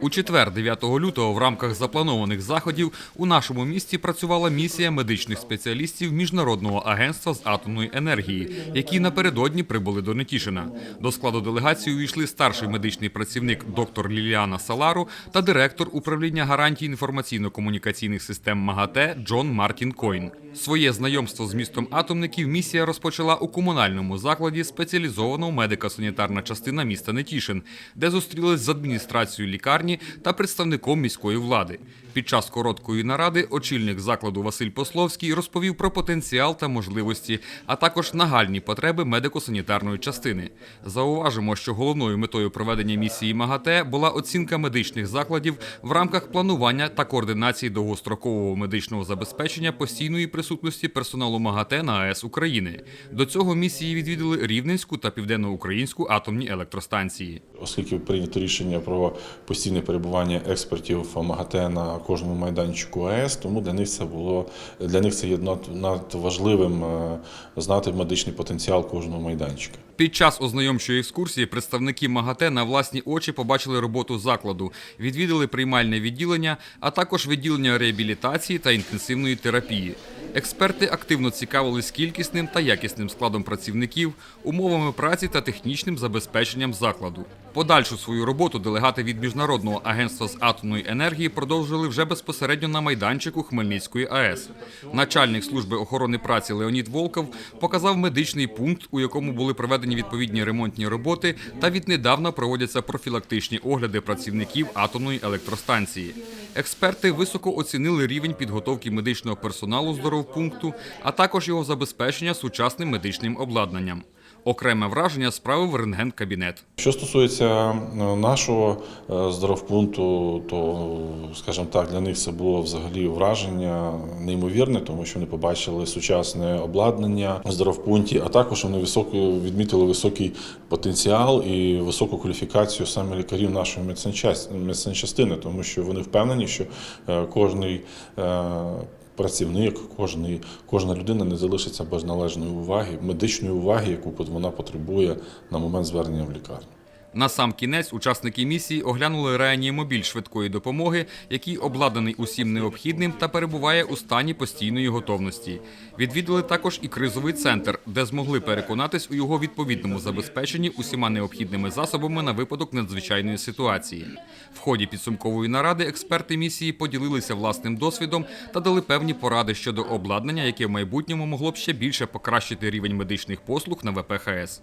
У четвер, 9 лютого, в рамках запланованих заходів у нашому місті працювала місія медичних спеціалістів Міжнародного агентства з атомної енергії, які напередодні прибули до Нетішина. До складу делегації увійшли старший медичний працівник доктор Ліліана Салару та директор управління гарантій інформаційно-комунікаційних систем МАГАТЕ Джон Мартін Койн. Своє знайомство з містом атомників місія розпочала у комунальному закладі спеціалізованого медико-санітарна частина міста Нетішин, де зустрілись з адміністрацією лікарні та представником міської влади. Під час короткої наради очільник закладу Василь Пословський розповів про потенціал та можливості, а також нагальні потреби медико-санітарної частини. Зауважимо, що головною метою проведення місії МАГАТЕ була оцінка медичних закладів в рамках планування та координації довгострокового медичного забезпечення постійної присутності персоналу МАГАТЕ на АЕС України. До цього місії відвідали Рівненську та Південноукраїнську атомні електростанції. Оскільки прийнято рішення про постійне перебування експертів МАГАТЕ на кожному майданчику АЕС, тому для них це було для них це є над- надважливим е, знати медичний потенціал кожного майданчика. Під час ознайомчої екскурсії представники МАГАТЕ на власні очі побачили роботу закладу, відвідали приймальне відділення, а також відділення реабілітації та інтенсивної терапії. Експерти активно цікавились кількісним та якісним складом працівників, умовами праці та технічним забезпеченням закладу. Подальшу свою роботу делегати від Міжнародного агентства з атомної енергії продовжили вже безпосередньо на майданчику Хмельницької АЕС. Начальник служби охорони праці Леонід Волков показав медичний пункт, у якому були проведені відповідні ремонтні роботи, та віднедавна проводяться профілактичні огляди працівників атомної електростанції. Експерти високо оцінили рівень підготовки медичного персоналу здоровпункту, а також його забезпечення сучасним медичним обладнанням. Окреме враження справив рентген-кабінет. Що стосується е, нашого е, здоровпункту, то, скажімо так, для них це було взагалі враження неймовірне, тому що вони побачили сучасне обладнання в здоровпункті, а також вони високо відмітили високий потенціал і високу кваліфікацію саме лікарів нашої медсанчастини, тому що вони впевнені, що е, кожний Працівник, кожен, кожна людина не залишиться без належної уваги, медичної уваги, яку вона потребує на момент звернення в лікарню. На сам кінець учасники місії оглянули реанімобіль швидкої допомоги, який обладнаний усім необхідним та перебуває у стані постійної готовності. Відвідали також і кризовий центр, де змогли переконатись у його відповідному забезпеченні усіма необхідними засобами на випадок надзвичайної ситуації. В ході підсумкової наради експерти місії поділилися власним досвідом та дали певні поради щодо обладнання, яке в майбутньому могло б ще більше покращити рівень медичних послуг на ВПХС.